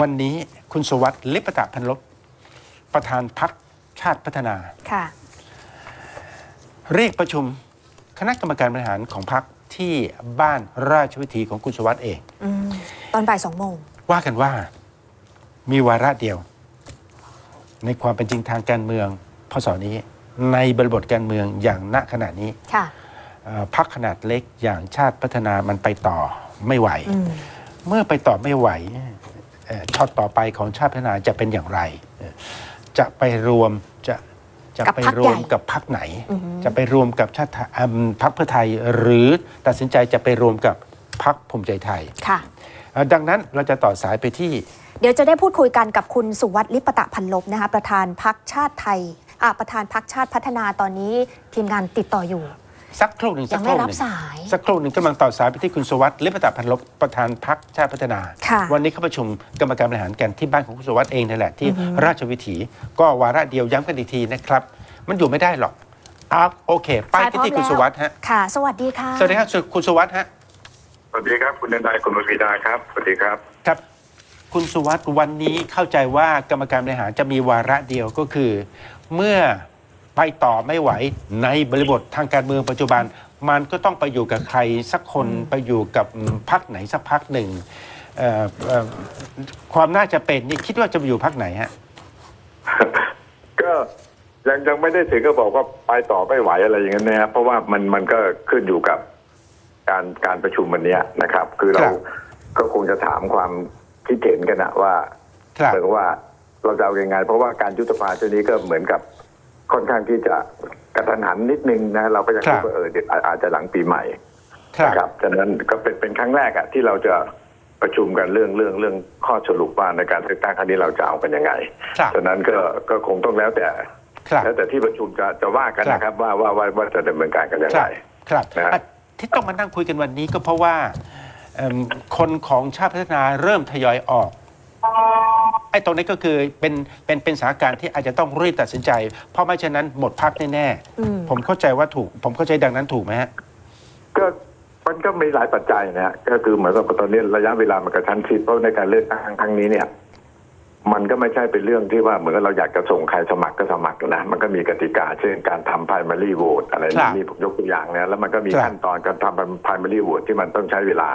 วันนี้คุณสวัสดิ์ลิปตะพันลบประธานพักชาติพัฒนา ค่ะ เรียกประชุมคณะกรรมการบริหารของพักที่บ้านราชวิถีของคุณสวัสดิ์เองอืมตอนบ่ายสองโมง ว่ากันว่ามีวาระเดียว ในความเป็นจริงทางการเมืองพศนี้ ในบริบทการเมืองอย่างณขณะนี้ค่ะเอ่อพักขนาดเล็กอย่างชาติพัฒนามันไปต่อไม่ไหวอืมเมื่อไปต่อไม่ไหวเอ่อ ช็อตต่อไปของชาติพัฒนาจะเป็นอย่างไรเอ่อจะไปรวมจะจะกับไปพรรครใหญ่วมกับพักไหนอือหือจะไปรวมกับชาติไทยอืมพรรคเพื่อไทยหรือตัดสินใจจะไปรวมกับพักภูมิใจไทยค่ะเอ่อดังนั้นเราจะต่อสายไปที่ เดี๋ยวจะได้พูดคุยกันกับคุณสุวัสดิ์ลิปตะพันลบนะคะประธานพักชาติไทยอ่าประธานพักชาติพัฒนาตอนนี้ทีมงานติดต่ออยู่ สักครู่หนึ่งสัยักงคไม่รู่หรับนึ่งสายสักครู่หนึ่งกำลังต่อสายไปที่คุณสวัสดิ์ลิปตะพันลบประธานพักชาติพัฒนาค่ะวันนี้เขาประชุมกรรมการบริหารกันที่บ้านของคุณสวัสดิ์เองนั่นแหละที่อือหือราชวิถี ก็วาระเดียวย้ำกันอีกทีนะครับ มันอยู่ไม่ได้หรอกอ้าวโอเค ไปที่ที่คุณสวัสดิ์ฮะค่ะ สวัสดีค่ะสวัสดีครับคุณสุวัสดิ์ฮะสวัสดีครับ คุณเดนไดคุณวรีดาครับสวัสดีครับครับคุณสุวัสดิ์วันนี้เข้าใจว่ากรรมการบริหารจะมีวาระเดียวก็คือ เมื่อ ไปต่อไม่ไหวในบริบททางการเมืองปัจจุบัน มันก็ต้องไปอยู่กับใครสักคนไปอยู่กับพักไหนสักพักหนึ่งเอ่อเอ่อความน่าจะเป็นนี่คิดว่าจะไปอยู่พักไหนฮะ ก็ยังยังไม่ได้ถึงก็บอกว่าไปต่อไม่ไหวอะไรอย่างนั้นนะครับเพราะว่ามันมันก็ขึ้นอยู่กับการการประชุมวันเนี้ยนะครับ คือเราครับ ก็คงจะถามความคิดเห็นกันนะว่า ครับ เหมือนว่าเราจะเอายังไงเพราะว่าการยุบสภาช่วงนี้ก็เหมือนกับ ค่อนข้างที่จะกระทันหันนิดนึงนะ เราก็ยังครัคิบดว่าเออเดี๋ยวอาอาจจะหลังปีใหม่ครับนะครับฉะนั้นก็เป็นเป็นครั้งแรกอะที่เราจะประชุมกันเรื่องเรื่องเรื่องข้อสรุปว่าในการเลือกตั้งครั้งนี้เราจะเอากันยังไงครับฉะนั้นก็ก็คงต้องแล้วแต่ครับแล้วแต่ที่ประชุมจะจะว่ากันครับนะครับ ว่าว่าว่าว่าจะดำเนินการกันยังคไงรับครับนะฮะอะที่ต้องมานั่งคุยกันวันนี้ก็เพราะว่าเอิ่มคนของชาติพัฒนาเริ่มทยอยออกไอ้ตรงนี้ก็คือเป็นเป็นเป็นสถานการณ์ที่อาจจะต้องรีบตัดสินใจ เพราะไม่เช่นนั้นหมดพักแน่อืม ๆผมเข้าใจว่าถูก ผมเข้าใจดังนั้นถูกไหมฮะ ก็มันก็มีหลายปัจจัยนะฮะก็คือเหมือนกับตอนนี้ระยะเวลามันกระชั้นชิดเพราะในการเลือกตั้งครั้งนี้เนี่ย มันก็ไม่ใช่เป็นเรื่องที่ว่าเหมือนกับเราอยากจะส่งใครสมัครก็สมัครนะมันก็มีกติกา เช่นการทำ primary vote อะไรครันี่บนี่ผมยกตัวอย่างนะแล้วมันก็มีครับ ขั้นตอนการทำ primary vote ที่มันต้องใช้เวลา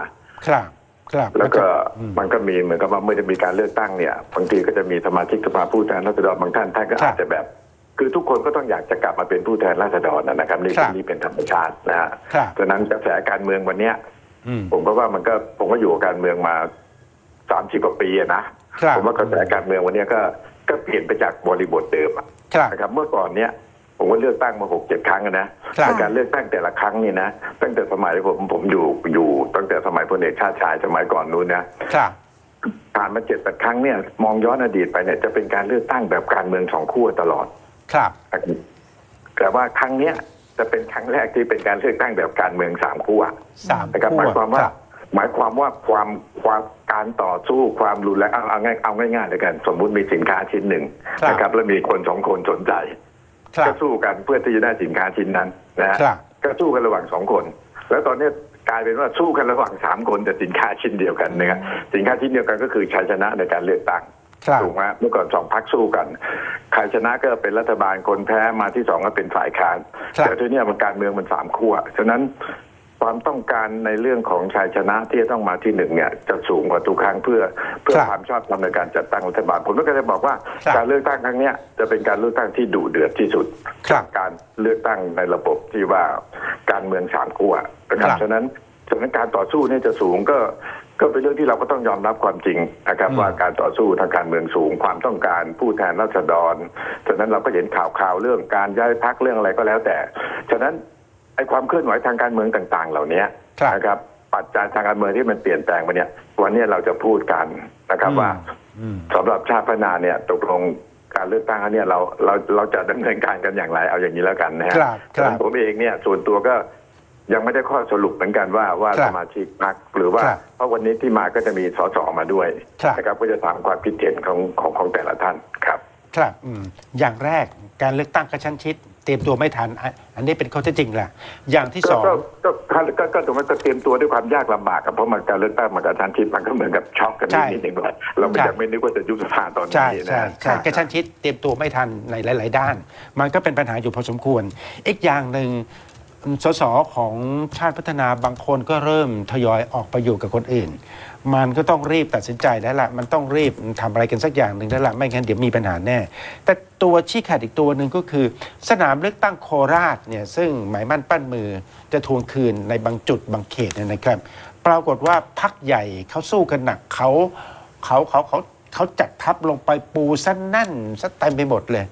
ครับ ครับแล้วก็อืมมันก็มีเหมือนกับว่าเมื่อจะมีการเลือกตั้งเนี่ยบางทีก็จะมีสมาชิกสภาผู้แทนราษฎรบางท่านท่านก็ครับอาจจะแบบ คือทุกคนก็ต้องอยากจะกลับมาเป็นผู้แทนราษฎรนะครับนี่ครับนี่เป็นธรรมชาตินะฮะครับฉะนั้นกระแสการเมืองวันเนี้ยอืมผมก็ว่ามันก็ผมก็อยู่กับการเมืองมาสามสิบกว่าปีอะนะครับผมว่ากระแสการเมืองวันเนี้ยก็ก็เปลี่ยนไปจากบริบทเดิมอะครับนะครับ เมื่อก่อนเนี้ย ผมก็เลือกตั้งมาหกเจ็ดครั้งอะนะครับแต่การเลือกตั้งแต่ละครั้งนี่นะตั้งแต่สมัยผมผมอยู่อยู่ ตั้งแต่สมัยพลเอกชาติชายสมัยก่อนนู้นนะครับผ่านมาเจ็ดแปดครั้งเนี่ยมองย้อนอดีตไปเนี่ยจะเป็นการเลือกตั้งแบบการเมืองสองขั้วตลอด ครับ แต่ว่าครั้งเนี้ยจะเป็นครั้งแรกที่เป็นการเลือกตั้งแบบการเมืองสามขั้วสามนะครับหขั้มายความว่ารับหมายความว่าความความการต่อสู้ความรุนแรงเอาเอาง่ายเอาง่ายๆเลยกัน สมมุติมีสินค้าชิ้นหนึ่งครับนะครับ แล้วมีคนสองคนสนใจครั ก็บสู้กันเพื่อที่จะได้สินค้าชิ้นนั้นนะฮะครับก็สู้กันระหว่างสองคน แล้วตอนนี้กลายเป็นว่าสู้กันระหว่างสามคนแต่สินค้าชิ้นเดียวกันนะครับสินค้าชิ้นเดียวกันก็คือชัยชนะในการเลือกตั้งครับถูกไหมเมื่อก่อนสองพักสู้กันใครชนะก็เป็นรัฐบาลคนแพ้มาที่สองก็เป็นฝ่ายค้านครับแต่ที่เนี้ยมันการเมืองมันสามขั้วฉะนั้น ความต้องการในเรื่องของชัยชนะที่จะต้องมาที่หนึ่งเนี่ยจะสูงกว่าทุกครั้งเพื่อเพื่อครับความชอบธรรมในการจัดตั้งรัฐบาลผมก็จะบอกว่าครับการเลือกตั้งครั้งเนี้ยจะเป็นการเลือกตั้งที่ดุเดือดที่สุดครับการเลือกตั้งในระบบที่ว่าการเมืองสามขั้วนะครับครับฉะนั้นฉะนั้นการต่อสู้เนี่ยจะสูงก็ก็เป็นเรื่องที่เราก็ต้องยอมรับความจริงนะครับอืมว่าการต่อสู้ทางการเมืองสูงความต้องการผู้แทนราษฎรฉะนั้นเราก็เห็นข่าวข่าวเรื่องการย้ายพักเรื่องอะไรก็แล้วแต่ ฉะนั้น ไอ้ความเคลื่อนไหวทางการเมืองต่าง ๆ เหล่านี้ครับนะครับ ปัจจัยทางการเมืองที่มันเปลี่ยนแปลงมาเนี่ย วันนี้เราจะพูดกันนะครับว่าอืมสำหรับชาติพัฒนาเนี่ยตกลงการเลือกตั้งครั้งเนี้เราเราเราจะดำเนินการกันอย่างไรเอาอย่างนี้แล้วกันนะฮะครับครับฉะนั้นผมเองเนี่ยส่วนตัวก็ยังไม่ได้ข้อสรุปเหมือนกันว่าว่าครับสมาชิกพรรคหรือว่าครับเพราะวันนี้ที่มาก็จะมีสสมาด้วยครับนะครับก็จะถามความคิดเห็นของของของแต่ละท่านครับ ครับอืมอย่างแรกการเลือกตั้งกระชั้นชิด เตรียมตัวไม่ทันอะอันนี้เป็นข้อเท็จจริงแหละอย่างที่สองก็ก็ก็ก็ก็ตรงนั้นก็เตรียมตัวด้วยความยากลำบากครับเพราะมันการเลือกตั้งมันกับทันชิดมันก็เหมือนกับช็อกกันใช่ นิดนึงว่าเราไม่ใช่อยากไม่นึกว่าจะยุบสภาตอนใช่นี้ใช่นะใช่กระชั้นชิดเตรียมตัวไม่ทันในหลาย ๆ ด้าน มันก็เป็นปัญหาอยู่พอสมควร อีกอย่างหนึ่งสสของชาติพัฒนาบางคนก็เริ่มทยอยออกไปอยู่กับคนอื่น มันก็ต้องรีบตัดสินใจแล้วล่ะมันต้องรีบทำอะไรกันสักอย่างหนึ่งแล้วล่ะไม่งั้นเดี๋ยวมีปัญหาแน่ แต่ตัวชี้ขาดอีกตัวหนึ่งก็คือ สนามเลือกตั้งโคราชเนี่ยซึ่งหมายมั่นปั้นมือจะทวงคืนในบางจุดบางเขตนะครับ ปรากฏว่าพักใหญ่เขาสู้กันหนักเขาเขาเขาเขาเขาจัดทัพลงไปปูซะแน่นซะเต็มไปหมดเลย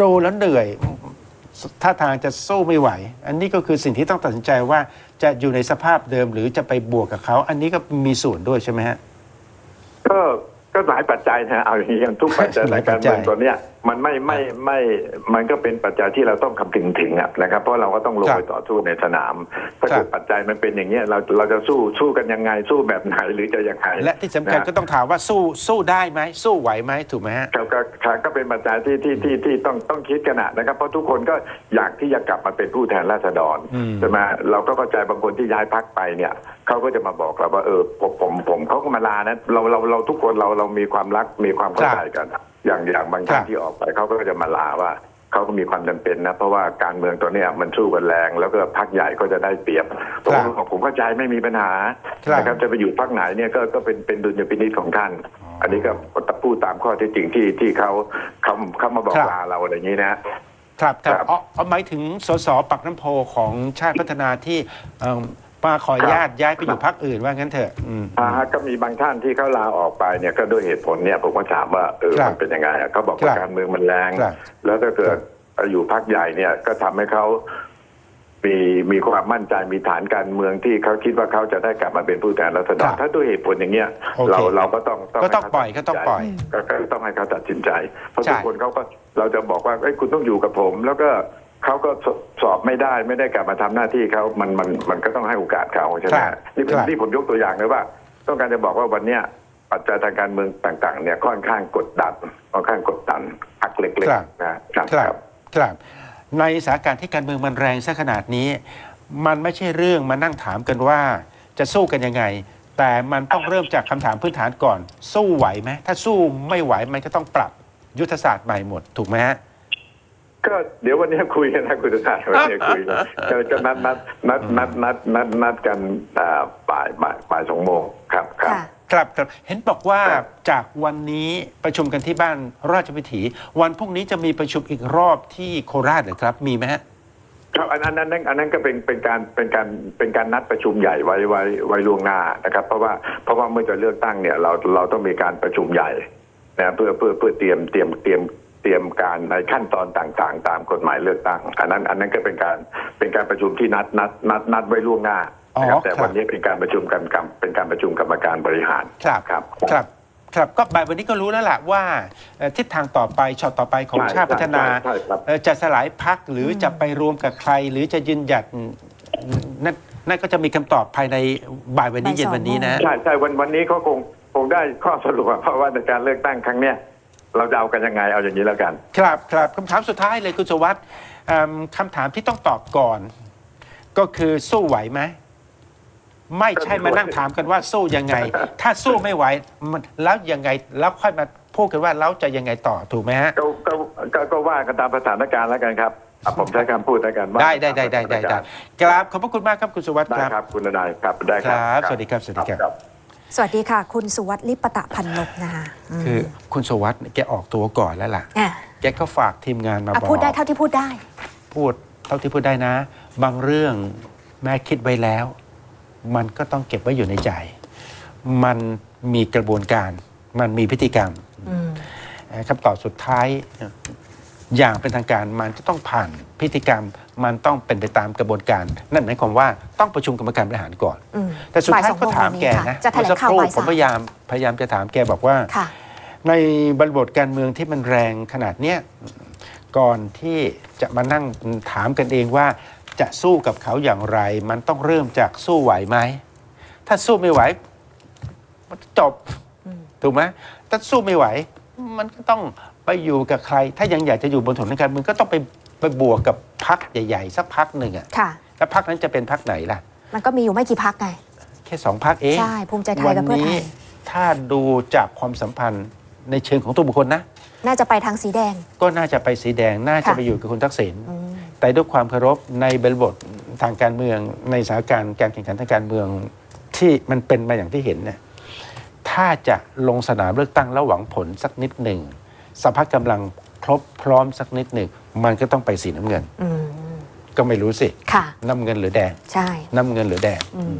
ดูแล้วเหนื่อยท่าทางจะสู้ไม่ไหว อันนี้ก็คือสิ่งที่ต้องตัดสินใจว่า จะอยู่ในสภาพเดิมหรือจะไปบวกกับเขา อันนี้ก็มีส่วนด้วยใช่ไหมฮะก็ก็หลายปัจจัยนะเอาอย่างนี้อย่างทุกปัจจัยหในลายปักาจรจัยเมืองตัวเนี้ยมันไม่ไม่ไม่มันก็เป็นปัจจัยที่เราต้องคำนึงถึงอะนะครับ เพราะเราก็ต้องลงครับไปต่อสู้ในสนาม ถ้าครับเกิดปัจจัยมันเป็นอย่างเงี้ยเราเราจะสู้สู้กันยังไงสู้แบบไหนหรือจะยังไงและที่สำคัญนะก็ต้องถามว่าสู้สู้ได้ไหมสู้ไหวไหมถูกไหมฮะครับก็ก็ก็เป็นปัจจัยที่ที่ที่ที่ต้องต้องคิดกันนะนะครับ เพราะทุกคนก็อยากที่จะกลับมาเป็นผู้แทนราษฎรอืมใช่ไหมเราก็เข้าใจบางคนที่ย้ายพักไปเนี่ยเขาก็จะมาบอกเราว่าเออผมผมผมเขาก็มาลานะเราเราเราทุกคนเราเรามีความรักมีความเข้าใจกันอะอย่างอย่างบางท่านที่ออกไปเขาก็จะมาลาว่าเขาก็มีความจำเป็นนะ เพราะว่าการเมืองตัวเนี้ยมันสู้กันแรง แล้วก็พักใหญ่ก็จะได้เปรียบผมก็ผมเข้าใจไม่มีปัญหาครับนะครับจะไปอยู่พักไหนเนี่ยก็ก็เป็นเป็นดุลยพินิจของท่าน อันนี้ก็พูดตามข้อเท็จจริงที่ที่เขาเขาเขามาบอกครับลาเราอะไรอย่างนี้นะครับครับครับอ๋อเอาหมายถึงสสปักน้ำโพของชาติพัฒนาที่ เอิ่มมาขออนุญาตย้ายไปอยู่พักอื่นว่างั้นเถอะอืม อ่าฮะก็มีบางท่านที่เขาลาออกไปเนี่ยก็ด้วยเหตุผลเนี่ยผมก็ถามว่าเออครับมันเป็นยังไงอะเขาบอกครัว่าบการเมืองมันแรง ครับแล้วถ้าเกิดอยู่พักใหญ่เนี่ยก็ทำให้เขามีมีความมั่นใจมีฐานการเมืองที่เขาคิดว่าเขาจะได้กลับมาเป็นผู้แทนรัษฎครัรบถ้าด้วยเหตุผลอย่างเงี้ย โอเคเราเราก็ต้องก็ต้องให้เขาปล่อยก็ต้องปล่อยก็ก็ต้องให้เขาตัดสินใจ เพราะใช่ ทุกคนเขาก็เราจะบอกว่าเอ้ยคุณต้องอยู่กับผม แล้วก็ เขาก็สสอบไม่ได้ไม่ได้กลับมาทำหน้าที่เขามันมันมันก็ต้องให้โอกาสเขาใช่ไหมครับนี่ผมครับนี่ผมยกตัวอย่างเลยว่า ต้องการจะบอกว่าวันเนี้ยปัจจัยทางการเมืองต่าง ๆ เนี่ยค่อนข้างกดดันค่อนข้างกดดันพักเล็กครับๆนะครับครับครับ ในสถานการณ์ที่การเมืองมันแรงซะขนาดนี้ มันไม่ใช่เรื่องมานั่งถามกันว่าจะสู้กันยังไง แต่มันต้องเริ่มจากคำถามพื้นฐานก่อน สู้ไหวไหมถ้าสู้ไม่ไหวมันก็ต้องปรับยุทธศาสตร์ใหม่หมดถูกไหมฮะ ก็เดี๋ยววันนี้คุยกันนะคุณสุชาติวันนี้คุยกันก็ก็นัดนัดนัดนัดนัดนัดนัดกันอ่าบ่ายบ่ายบ่ายสองโมงครับครับค่ะครับครับเห็นบอกว่าครับจากวันนี้ประชุมกันที่บ้านราชวิถี วันพรุ่งนี้จะมีประชุมอีกรอบที่โคราชเหรือครับ มีไหมฮะครับอันอันนั้นอันนั้นก็เป็นเป็นการเป็นการเป็นการนัดประชุมใหญ่ไว้ไว้ไว้ล่วงหน้านะครับ เพราะว่าเพราะว่าเมื่อจะเลือกตั้งเนี่ยเราเราต้องมีการประชุมใหญ่นะเพื่อเพื่อเพื่อเตรียมเตรียมเตรียมเต รียมการในขั้นตอนต่างๆ ตามกฎหมายเลือกตั้ง อันนั้นอันนั้นก็เป็นการเป็นการประชุมที่นัดนัดนัดนัดไว้ล่วงหน้านะครับอ๋อแต่ครับวันนี้เป็นการประชุมกันกับเป็นการประชุมกรรมการบริหารครับครับครับครับก็บ่ายวันนี้ก็รู้แล้วล่ะว่าเอ่อทิศทางต่อไปช็อตต่อไปของใช่ชาติพัฒนาใช่ใช่ครับเอ่อจะสลายพักหรือจะไปรวมกับใคร หรือจะยืนหยัดนั่นนั่นก็จะมีคำตอบภายในบ่ายวันนี้บ่ายเย็นสองวันนี้นะใช่ใช่วันวันนี้เขาคงคงได้ข้อสรุปอะเพราะว่าในการเลือกตั้งครั้งเนี้ย เราจะเอากันยังไงเอาอย่างนี้แล้วกัน ครับครับคำถามสุดท้ายเลยคุณสวัสดิ์เอิ่มคำถามที่ต้องตอบก่อน ก็คือสู้ไหวไหมไม่ใช่มานั่งถามกันว่าสู้ยังไง ถ้าสู้ไม่ไหวมันแล้วยังไงแล้วค่อยมาพูดกันว่าแล้วจะยังไงต่อถูกไหมฮะ ก็ก็ก็ก็ว่ากันตามสถานการณ์แล้วกันครับอะผมใช้คำพูดแล้วกันว่าได้ได้ได้ได้ได้ได้กราบขอบพระคุณมากครับคุณสุวัสดิ์ได้ครับ ครับคุณนายครับได้คครัรับสวัสดีครับสวัสดีครับ สวัสดีค่ะ คุณสุวัสดิ์ลิปตะพันลบนะคะมคือคุณสุวัสดิ์เนี่ยแกออกตัวก่อนแล้วล่ะอะแกก็ฝากทีมงานมาอะบอกพูดได้เท่าที่พูดได้ พูดเท่าที่พูดได้นะ บางเรื่องแม่คิดไว้แล้ว มันก็ต้องเก็บไว้อยู่ในใจ มันมีกระบวนการ มันมีพฤติกรรมอืม เอ่อคำตอบสุดท้าย อย่างเป็นทางการมันจะต้องผ่านพิธีกรรม มันต้องเป็นไปตามกระบวนการ นั่นหมายความว่าต้องประชุมกรรมการบริหารก่อน อืม แต่สุดท้ายบ่ายสองก็ถามโมงวันนี้แกค่ะนะจะแถลงข่าวเมื่อบ่ายสักครู่ผมสามพยายามพยายามจะถามแกบอกว่า ค่ะ ในบริบทการเมืองที่มันแรงขนาดเนี้ยก่อนที่จะมานั่งถามกันเองว่าจะสู้กับเขาอย่างไร มันต้องเริ่มจากสู้ไหวไหม ถ้าสู้ไม่ไหว มันจบอืมถูกไหมถ้าสู้ไม่ไหว มันก็ต้องไปอยู่กับใคร ถ้ายังอยากจะอยู่บนถนนการเมืองก็ต้องไป ไปบวกกับพักใหญ่ ๆ สักพักหนึ่งอะค่ะ แล้วพักนั้นจะเป็นพักไหนล่ะ มันก็มีอยู่ไม่กี่พักไง แค่สองพักเองใช่ ภูมิใจไทยกับเพื่อไทยวันนี้ถ้าดูจากความสัมพันธ์ในเชิงของตัวบุคคลนะ น่าจะไปทางสีแดง ก็น่าจะไปสีแดงน่าจะค่ะ ไปอยู่กับคุณทักษิณอืมแต่ด้วยความเคารพในบริบททางการเมือง ในสถานการณ์การแข่งขันทางการเมืองที่มันเป็นมาอย่างที่เห็นเนี่ยถ้าจะลงสนามเลือกตั้งแล้วหวังผลสักนิดหนึ่งสภาพกำลัง ครบพร้อมสักนิดหนึ่งมันก็ต้องไปสีน้ำเงิน อืมก็ไม่รู้สิ ค่ะ น้ำเงินหรือแดง ใช่ น้ำเงินหรือแดง อืม